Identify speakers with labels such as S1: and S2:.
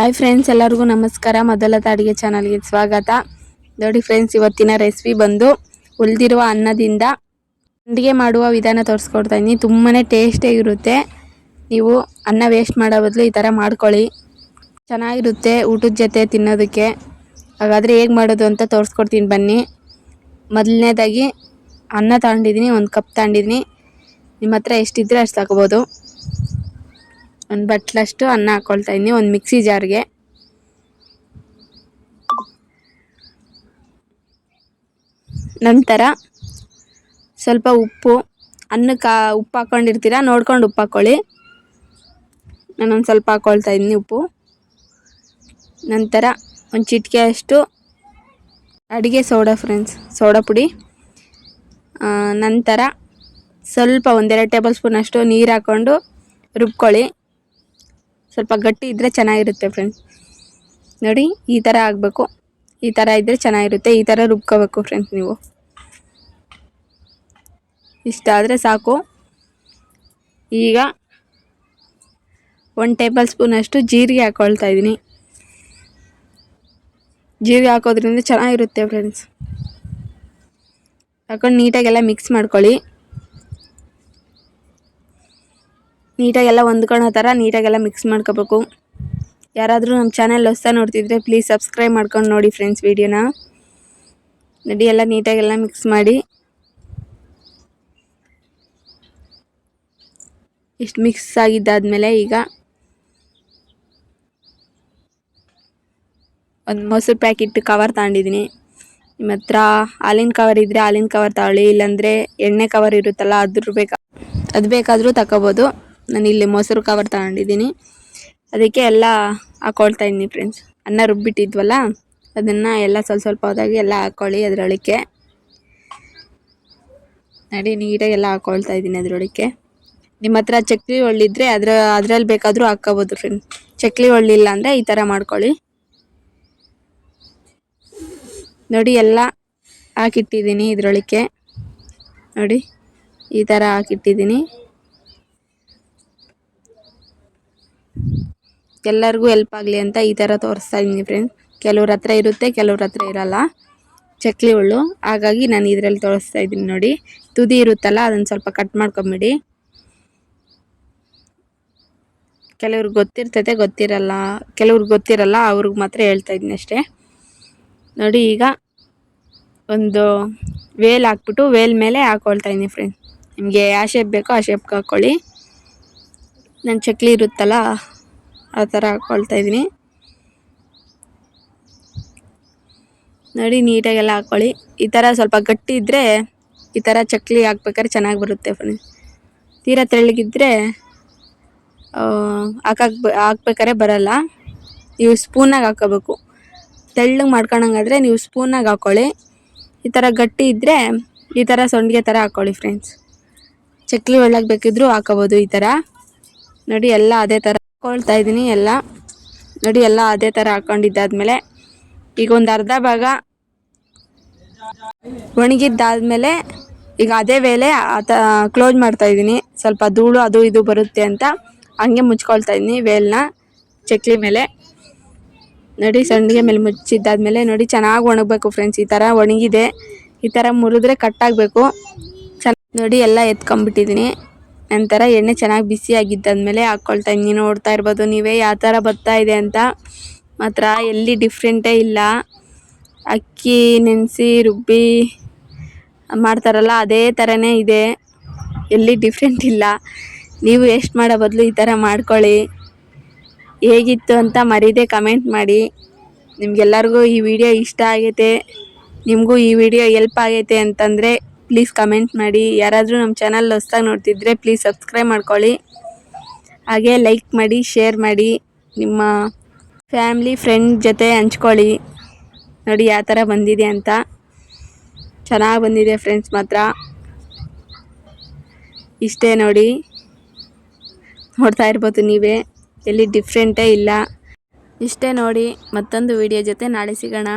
S1: Hi friends ಎಲ್ಲರಿಗೂ ನಮಸ್ಕಾರ. ಮೊದಲ ಅಡುಗೆ ಚಾನಲ್ಗೆ ಸ್ವಾಗತ. ನೋಡಿ ಫ್ರೆಂಡ್ಸ್ ಇವತ್ತಿನ ರೆಸಿಪಿ ಬಂದು ಉಳಿದಿರುವ ಅನ್ನದಿಂದ ಅಡುಗೆ ಮಾಡುವ ವಿಧಾನ ತೋರಿಸ್ಕೊಡ್ತಾ ಇದ್ದೀನಿ ತುಂಬಾ ಟೇಸ್ಟಿಯಾಗಿರುತ್ತೆ ನೀವು ಅನ್ನ ವೇಸ್ಟ್ ಮಾಡೋ ಬದಲು ಈ ಥರ ಮಾಡ್ಕೊಳ್ಳಿ. ಚೆನ್ನಾಗಿರುತ್ತೆ ಊಟದ ಜೊತೆ ತಿನ್ನೋದಕ್ಕೆ. ಹಾಗಾದರೆ ಹೇಗೆ ಮಾಡೋದು ಅಂತ ತೋರಿಸ್ಕೊಡ್ತೀನಿ ಬನ್ನಿ. ಮೊದಲನೇದಾಗಿ ಅನ್ನ ತಗೊಂಡಿದ್ದೀನಿ ಒಂದು ಕಪ್ ತಗೊಂಡಿದ್ದೀನಿ ನಿಮ್ಮ ಹತ್ರ ಎಷ್ಟಿದ್ರೆ ಅಷ್ಟು ತಗೋಬೋದು. ಒಂದು ಬಟ್ಲಷ್ಟು ಅನ್ನ ಹಾಕ್ಕೊಳ್ತಾ ಇದ್ದೀನಿ ಒಂದು ಮಿಕ್ಸಿ ಜಾರ್ಗೆ. ನಂತರ ಸ್ವಲ್ಪ ಉಪ್ಪು, ಅನ್ನಕ್ಕೆ ಉಪ್ಪು ಹಾಕ್ಕೊಂಡಿರ್ತೀರ ನೋಡ್ಕೊಂಡು ಉಪ್ಪು ಹಾಕ್ಕೊಳ್ಳಿ ನಾನೊಂದು ಸ್ವಲ್ಪ ಹಾಕ್ಕೊಳ್ತಾ ಇದ್ದೀನಿ ಉಪ್ಪು. ನಂತರ ಒಂದು ಚಿಟಿಕೆ ಅಷ್ಟು ಅಡುಗೆ ಸೋಡಾ ಫ್ರೆಂಡ್ಸ್, ಸೋಡಾ ಪುಡಿ. ನಂತರ ಸ್ವಲ್ಪ ಒಂದೆರಡು ಟೇಬಲ್ ಸ್ಪೂನ್ ಅಷ್ಟು ನೀರು ಹಾಕ್ಕೊಂಡು ರುಬ್ಕೊಳ್ಳಿ. ಸ್ವಲ್ಪ ಗಟ್ಟಿ ಇದ್ದರೆ ಚೆನ್ನಾಗಿರುತ್ತೆ ಫ್ರೆಂಡ್ಸ್ ನೋಡಿ, ಈ ಥರ ಆಗಬೇಕು. ಈ ಥರ ಇದ್ದರೆ ಚೆನ್ನಾಗಿರುತ್ತೆ. ಈ ಥರ ರುಬ್ಕೋಬೇಕು ಫ್ರೆಂಡ್ಸ್ ನೀವು. ಇಷ್ಟ ಆದರೆ ಸಾಕು. ಈಗ ಒನ್ ಟೇಬಲ್ ಸ್ಪೂನಷ್ಟು ಜೀರಿಗೆ ಹಾಕ್ಕೊಳ್ತಾ ಇದ್ದೀನಿ. ಜೀರಿಗೆ ಹಾಕೋದ್ರಿಂದ ಚೆನ್ನಾಗಿರುತ್ತೆ ಫ್ರೆಂಡ್ಸ್ ಹಾಕೊಂಡು ನೀಟಾಗೆಲ್ಲ ಮಿಕ್ಸ್ ಮಾಡ್ಕೊಳ್ಳಿ. ನೀಟಾಗೆಲ್ಲ ಹೊಂದ್ಕೊಳ್ಳೋ ಥರ ನೀಟಾಗೆಲ್ಲ ಮಿಕ್ಸ್ ಮಾಡ್ಕೋಬೇಕು. ಯಾರಾದರೂ ನಮ್ಮ ಚಾನೆಲ್ ಹೊಸ ನೋಡ್ತಿದ್ರೆ ಪ್ಲೀಸ್ ಸಬ್ಸ್ಕ್ರೈಬ್ ಮಾಡ್ಕೊಂಡು ನೋಡಿ ಫ್ರೆಂಡ್ಸ್ ವೀಡಿಯೋನ ನಡಿ ಎಲ್ಲ ನೀಟಾಗೆಲ್ಲ ಮಿಕ್ಸ್ ಮಾಡಿ. ಇಷ್ಟು ಮಿಕ್ಸ್ ಆಗಿದ್ದಾದಮೇಲೆ ಈಗ ಒಂದು ಮೊಸರು ಪ್ಯಾಕೆಟ್ ಕವರ್ ತಗೊಂಡಿದ್ದೀನಿ ನಿಮ್ಮ ಹತ್ರ ಹಾಲಿನ ಕವರ್ ಇದ್ದರೆ ಹಾಲಿನ ಕವರ್ ತಗೊಳ್ಳಿ, ಇಲ್ಲಾಂದರೆ ಎಣ್ಣೆ ಕವರ್ ಇರುತ್ತಲ್ಲ ಅದ್ರ ಬೇಕಾ ಅದು ಬೇಕಾದರೂ ತಗೋಬೋದು ನಾನು ಇಲ್ಲಿ ಮೊಸರು ಕವರ್ ತಗೊಂಡಿದ್ದೀನಿ. ಅದಕ್ಕೆ ಎಲ್ಲ ಹಾಕೊಳ್ತಾ ಇದ್ದೀನಿ ಫ್ರೆಂಡ್ಸ್ ಅನ್ನ ರುಬ್ಬಿಟ್ಟಿದ್ವಲ್ಲ, ಅದನ್ನು ಎಲ್ಲ ಸ್ವಲ್ಪ ಸ್ವಲ್ಪ ಹೋದಾಗಿ ಎಲ್ಲ ಹಾಕ್ಕೊಳ್ಳಿ ಅದರೊಳಕ್ಕೆ. ನಡಿ, ನೀಟಾಗಿ ಎಲ್ಲ ಹಾಕ್ಕೊಳ್ತಾ ಇದ್ದೀನಿ ಅದರೊಳಕ್ಕೆ. ನಿಮ್ಮ ಹತ್ರ ಚಕ್ಲಿ ಒಳ್ಳಿದ್ರೆ ಅದರ, ಅದ್ರಲ್ಲಿ ಬೇಕಾದರೂ ಹಾಕ್ಕೋಬೋದು ಫ್ರೆಂಡ್ಸ್ ಚಕ್ಲಿ ಒಳ್ಳಿಲ್ಲ ಅಂದರೆ ಈ ಥರ ಮಾಡ್ಕೊಳ್ಳಿ. ನೋಡಿ, ಎಲ್ಲ ಹಾಕಿಟ್ಟಿದ್ದೀನಿ ಇದರೊಳಕ್ಕೆ. ನೋಡಿ, ಈ ಥರ ಹಾಕಿಟ್ಟಿದ್ದೀನಿ. ಎಲ್ಲರಿಗೂ ಹೆಲ್ಪ್ ಆಗಲಿ ಅಂತ ಈ ಥರ ತೋರಿಸ್ತಾ ಇದ್ದೀನಿ ಫ್ರೆಂಡ್ಸ್ ಕೆಲವ್ರ ಹತ್ರ ಇರುತ್ತೆ, ಕೆಲವ್ರ ಹತ್ರ ಇರಲ್ಲ. ಚಕ್ಲಿ ಹುಳ್ಳು ಹಾಗಾಗಿ ನಾನು ಇದರಲ್ಲಿ ತೋರಿಸ್ತಾ ಇದ್ದೀನಿ ನೋಡಿ. ತುದಿ ಇರುತ್ತಲ್ಲ, ಅದನ್ನು ಸ್ವಲ್ಪ ಕಟ್ ಮಾಡ್ಕೊಂಬಿಡಿ. ಕೆಲವ್ರಿಗೆ ಗೊತ್ತಿರ್ತೈತೆ, ಗೊತ್ತಿರಲ್ಲ. ಕೆಲವ್ರಿಗೆ ಗೊತ್ತಿರಲ್ಲ, ಅವ್ರಿಗೆ ಮಾತ್ರ ಹೇಳ್ತಾ ಇದ್ದೀನಿ ಅಷ್ಟೇ. ನೋಡಿ ಈಗ ಒಂದು ವೇಲ್ ಹಾಕ್ಬಿಟ್ಟು ವೇಲ್ ಮೇಲೆ ಹಾಕೊಳ್ತಾ ಇದ್ದೀನಿ ಫ್ರೆಂಡ್ಸ್ ನಿಮಗೆ ಯಾವ ಶೇಪ್ ಬೇಕೋ ಆ ಶೇಪ್ಗೆ ಹಾಕ್ಕೊಳ್ಳಿ ನನ್ನ ಚಕ್ಲಿ ಇರುತ್ತಲ್ಲ ಆ ಥರ ಹಾಕ್ಕೊಳ್ತಾ ಇದ್ದೀನಿ. ನೋಡಿ, ನೀಟಾಗೆಲ್ಲ ಹಾಕ್ಕೊಳ್ಳಿ ಈ ಥರ ಸ್ವಲ್ಪ ಗಟ್ಟಿ ಇದ್ದರೆ ಈ ಥರ ಚಕ್ಲಿ ಹಾಕ್ಬೇಕಾದ್ರೆ ಚೆನ್ನಾಗಿ ಬರುತ್ತೆ ಫ್ರೆಂಡ್ಸ್ ತೀರಾ ತೆಳ್ಳಗಿದ್ದರೆ ಹಾಕಾಕ್ ಹಾಕ್ಬೇಕಾದ್ರೆ ಬರಲ್ಲ. ನೀವು ಸ್ಪೂನಾಗಿ ಹಾಕೋಬೇಕು ತೆಳ್ಳಗೆ ಮಾಡ್ಕೊಳಂಗಾದ್ರೆ ನೀವು ಸ್ಪೂನಾಗಿ ಹಾಕ್ಕೊಳ್ಳಿ ಈ ಥರ ಗಟ್ಟಿ ಇದ್ದರೆ ಈ ಥರ ಸೊಂಡಿಗೆ ಥರ ಹಾಕ್ಕೊಳ್ಳಿ ಫ್ರೆಂಡ್ಸ್. ಚಕ್ಲಿ ಒಳಗೆ ಬೇಕಿದ್ರೂ ಹಾಕೋಬೋದು ಈ ಥರ. ನೋಡಿ, ಎಲ್ಲ ಅದೇ ಥರ ಹಾಕ್ಕೊಳ್ತಾ ಇದ್ದೀನಿ ಎಲ್ಲ. ನೋಡಿ, ಎಲ್ಲ ಅದೇ ಥರ ಹಾಕೊಂಡಿದ್ದಾದ್ಮೇಲೆ ಈಗ ಒಂದು ಅರ್ಧ ಭಾಗ ಒಣಗಿದ್ದಾದ್ಮೇಲೆ ಈಗ ಅದೇ ವೇಳೆ ಆತ ಕ್ಲೋಸ್ ಮಾಡ್ತಾ ಇದ್ದೀನಿ. ಸ್ವಲ್ಪ ಧೂಳು ಅದು ಇದು ಬರುತ್ತೆ ಅಂತ ಹಂಗೆ ಮುಚ್ಕೊಳ್ತಾ ಇದ್ದೀನಿ ವೇಲ್ನ ಚಕ್ಲಿ ಮೇಲೆ. ನೋಡಿ ಸಂಡಿಗೆ ಮೇಲೆ ಮುಚ್ಚಿದ್ದಾದ್ಮೇಲೆ ನೋಡಿ, ಚೆನ್ನಾಗಿ ಒಣಗಬೇಕು ಫ್ರೆಂಡ್ಸ್ ಈ ಥರ ಒಣಗಿದೆ. ಈ ಥರ ಮುರಿದ್ರೆ ಕಟ್ಟಾಗಬೇಕು ಚೆನ್ನಾಗಿ ನೋಡಿ, ಎಲ್ಲ ಎತ್ಕೊಂಡ್ಬಿಟ್ಟಿದ್ದೀನಿ. ನಂತರ ಎಣ್ಣೆ ಚೆನ್ನಾಗಿ ಬಿಸಿ ಆಗಿದ್ದಾದ್ಮೇಲೆ ಹಾಕ್ಕೊಳ್ತಾ ಇದ್ದೀನಿ. ನೋಡ್ತಾ ಇರ್ಬೋದು ನೀವೇ ಯಾವ ಥರ ಬರ್ತಾ ಇದೆ ಅಂತ. ಮಾತ್ರ ಎಲ್ಲಿ ಡಿಫ್ರೆಂಟೇ ಇಲ್ಲ. ಅಕ್ಕಿ, ನೆನೆಸಿ, ರುಬ್ಬಿ ಮಾಡ್ತಾರಲ್ಲ, ಅದೇ ಥರನೇ ಇದೆ. ಎಲ್ಲಿ ಡಿಫ್ರೆಂಟ್ ಇಲ್ಲ. ನೀವು ಎಷ್ಟು ಮಾಡೋ ಬದಲು ಈ ಥರ ಮಾಡ್ಕೊಳ್ಳಿ. ಹೇಗಿತ್ತು ಅಂತ ಮರೀದೆ ಕಮೆಂಟ್ ಮಾಡಿ. ನಿಮಗೆಲ್ಲರಿಗೂ ಈ ವಿಡಿಯೋ ಇಷ್ಟ ಆಗೈತೆ. ನಿಮಗೂ ಈ ವಿಡಿಯೋ ಎಲ್ಪ್ ಆಗೈತೆ ಅಂತಂದರೆ ಪ್ಲೀಸ್ ಕಮೆಂಟ್ ಮಾಡಿ. ಯಾರಾದರೂ ನಮ್ಮ ಚಾನಲ್ ಹೊಸ್ದಾಗಿ ನೋಡ್ತಿದ್ರೆ ಪ್ಲೀಸ್ ಸಬ್ಸ್ಕ್ರೈಬ್ ಮಾಡ್ಕೊಳ್ಳಿ. ಹಾಗೆ ಲೈಕ್ ಮಾಡಿ ಶೇರ್ ಮಾಡಿ, ನಿಮ್ಮ ಫ್ಯಾಮ್ಲಿ ಫ್ರೆಂಡ್ ಜೊತೆ ಹಂಚ್ಕೊಳ್ಳಿ. ನೋಡಿ ಯಾವ ಥರ ಬಂದಿದೆ ಅಂತ. ಚೆನ್ನಾಗಿ ಬಂದಿದೆ ಫ್ರೆಂಡ್ಸ್ ಮಾತ್ರ. ಇಷ್ಟೇ ನೋಡಿ. ನೋಡ್ತಾ ಇರ್ಬೋದು ನೀವೇ. ಎಲ್ಲಿ ಡಿಫ್ರೆಂಟೇ ಇಲ್ಲ. ಇಷ್ಟೇ ನೋಡಿ. ಮತ್ತೊಂದು ವಿಡಿಯೋ ಜೊತೆ ನಾಳೆ ಸಿಗೋಣ.